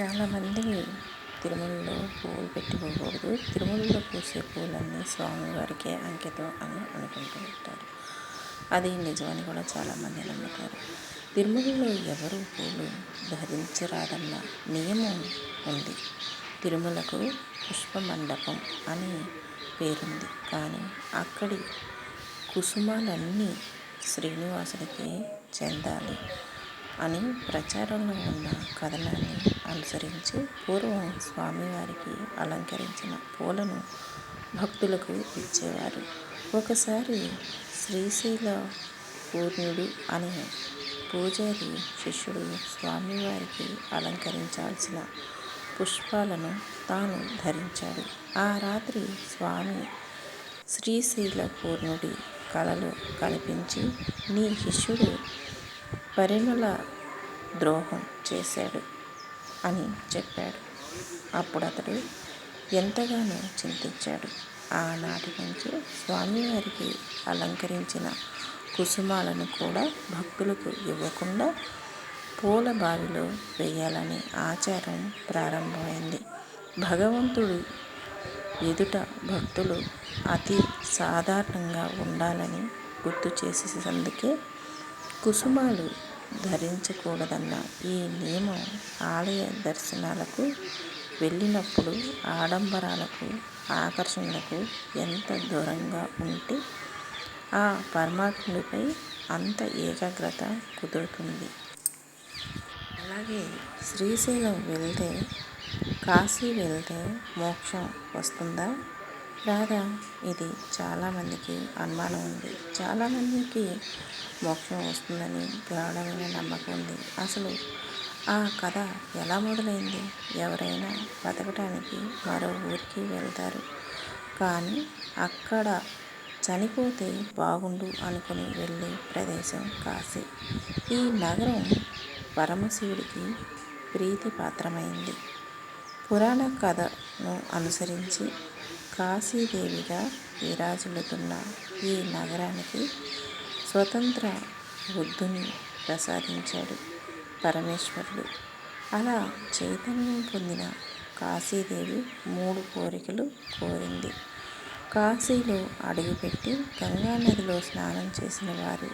చాలామంది తిరుమలలో పువ్వులు పెట్టుకోకూడదు. తిరుమలలో పూసే పూలన్నీ స్వామివారికే అంకితం అని అనుకుంటూ ఉంటారు. అది నిజమని కూడా చాలామంది నమ్ముతారు. తిరుమలలో ఎవరు పూలు ధరించరాదన్న నియమం ఉంది. తిరుమలకు పుష్ప మండపం అని పేరుంది. కానీ అక్కడి కుసుమాలన్నీ శ్రీనివాసుడికి చెందాలి. అని ప్రచారంలో ఉన్న కథనాన్ని అనుసరించి పూర్వం స్వామివారికి అలంకరించిన పూలను భక్తులకు ఇచ్చేవారు. ఒకసారి శ్రీశైల పూర్ణుడు అనే పూజారి శిష్యుడు స్వామివారికి అలంకరించాల్సిన పుష్పాలను తాను ధరించాడు. ఆ రాత్రి స్వామి శ్రీశైల పూర్ణుడి కళలు కనిపించి నీ శిష్యుడు పరిమళ ద్రోహం చేశాడు అని చెప్పాడు. అప్పుడు అతడు ఎంతగానో చింతించాడు. ఆనాటి నుంచి స్వామివారికి అలంకరించిన కుసుమాలను కూడా భక్తులకు ఇవ్వకుండా పూల బావిలో వేయాలనే ఆచారం ప్రారంభమైంది. భగవంతుడు ఎదుట భక్తులు అతి సాధారణంగా ఉండాలని గుర్తు చేసేందుకే కుసుమాలు ధరించకూడదన్న ఈ నియమం ఆలయ దర్శనాలకు వెళ్ళినప్పుడు ఆడంబరాలకు ఆకర్షణలకు ఎంత దూరంగా ఉంటే ఆ పరమాత్ముడిపై అంత ఏకాగ్రత కుదురుతుంది. అలాగే శ్రీశైలం వెళ్తే కాశీ వెళ్తే మోక్షం వస్తుందా? రాదా? ఇది చాలామందికి అనుమానం ఉంది. చాలామందికి మోక్షం వస్తుందని గాఢమైన నమ్మకం ఉంది. అసలు ఆ కథ ఎలా మొదలైంది? ఎవరైనా బతకడానికి మరో ఊరికి వెళ్తారు. కానీ అక్కడ చనిపోతే బాగుండు అనుకుని వెళ్ళే ప్రదేశం కాశీ. ఈ నగరం పరమశివుడికి ప్రీతి పాత్రమైంది పురాణ కథను అనుసరించి కాశీదేవిగా విరాజిల్లుతున్న ఈ నగరానికి స్వతంత్ర బుద్ధుని ప్రసాదించాడు పరమేశ్వరుడు. అలా చైతన్యం పొందిన కాశీదేవి మూడు కోరికలు కోరింది. కాశీలో అడుగుపెట్టి గంగానదిలో స్నానం చేసిన వారు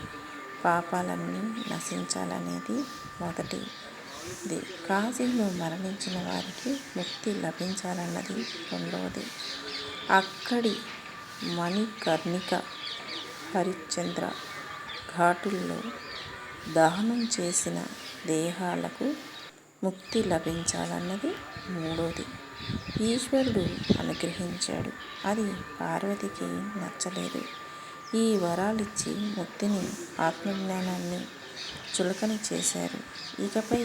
పాపాలన్నీ నశించాలనేది మొదటిది. కాశీలో మరణించిన వారికి ముక్తి లభించాలన్నది రెండవది. అక్కడి మణికర్ణిక హరిశ్చంద్ర ఘాటుల్లో దహనం చేసిన దేహాలకు ముక్తి లభించాలన్నది మూడోది. ఈశ్వరుడు అనుగ్రహించాడు. అది పార్వతికి నచ్చలేదు. ఈ వరాలిచ్చి ముక్తిని ఆత్మజ్ఞానాన్ని చులకన చేశారు. ఇకపై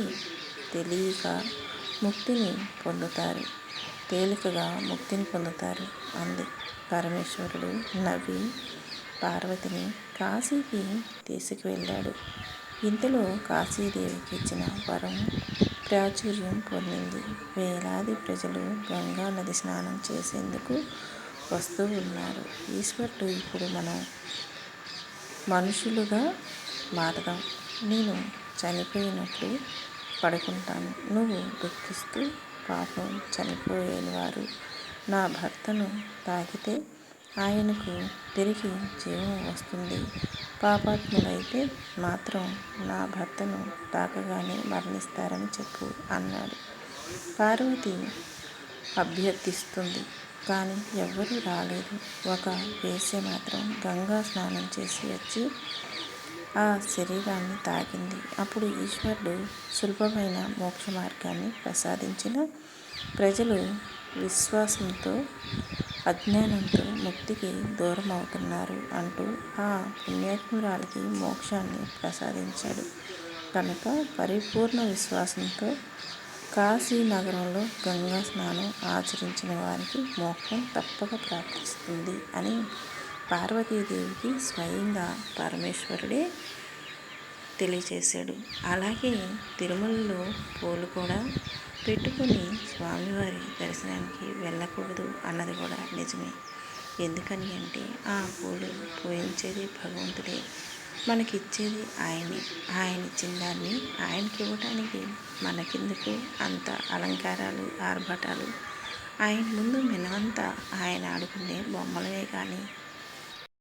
తెలియక ముక్తిని పొందుతారు. తేలికగా ముక్తిని పొందుతారు. అంది పరమేశ్వరుడు. నవ్వి పార్వతిని కాశీకి తీసుకువెళ్ళాడు. ఇంతలో కాశీదేవికి ఇచ్చిన వరం ప్రాచుర్యం పొందింది. వేలాది ప్రజలు గంగా నది స్నానం చేసేందుకు వస్తూ ఉన్నారు. ఈశ్వరుడు ఇప్పుడు మనం మనుషులుగా మారదాం. నేను చనిపోయినట్లు పడుకుంటాను. నువ్వు దుఃఖిస్తూ పాపం చనిపోయిన వారు నా భర్తను తాకితే ఆయనకు తిరిగి జీవం వస్తుంది. పాపాత్ములైతే మాత్రం నా భర్తను తాకగానే మరణిస్తారని చెప్పు అన్నాడు. పార్వతి అభ్యర్థిస్తుంది. కానీ ఎవ్వరూ రాలేదు. ఒక వేసే మాత్రం గంగా స్నానం చేసి వచ్చి ఆ శరీరాన్ని తాకింది అప్పుడు ఈశ్వరుడు సులభమైన మోక్ష మార్గాన్ని ప్రసాదించిన ప్రజలు విశ్వాసంతో అజ్ఞానంతో ముక్తికి దూరం అవుతున్నారు అంటూ ఆ పుణ్యాత్మురాలకి మోక్షాన్ని ప్రసాదించాడు. కనుక పరిపూర్ణ విశ్వాసంతో కాశీ నగరంలో గంగా స్నానం ఆచరించిన వారికి మోక్షం తప్పక ప్రాప్తిస్తుంది అని పార్వతీదేవికి స్వయంగా పరమేశ్వరుడే తెలియచేశాడు. అలాగే తిరుమలలో పూలు కూడా పెట్టుకొని స్వామివారి దర్శనానికి వెళ్ళకూడదు అన్నది కూడా నిజమే. ఎందుకని అంటే ఆ పూలు పూజించేది భగవంతుడే. మనకిచ్చేది ఆయనే. ఆయన ఇచ్చిన దాన్ని ఆయనకి ఇవ్వటానికి మనకెందుకు అంత అలంకారాలు ఆర్భటాలు? ఆయన ముందు మినమంతా ఆయన ఆడుకునే బొమ్మలవే కానీ